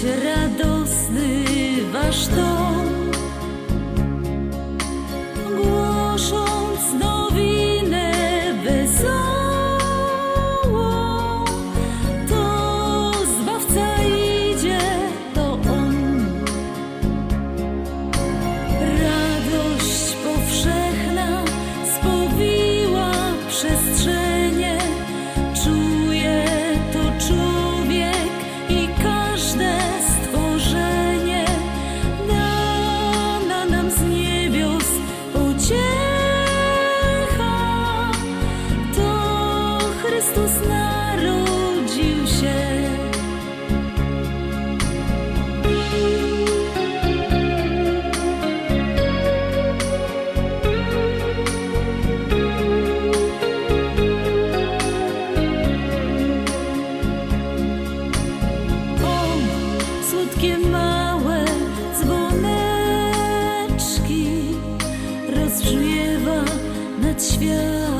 should I Chrystus narodził się. Słodkie małe dzwoneczki rozbrzmiewa świat.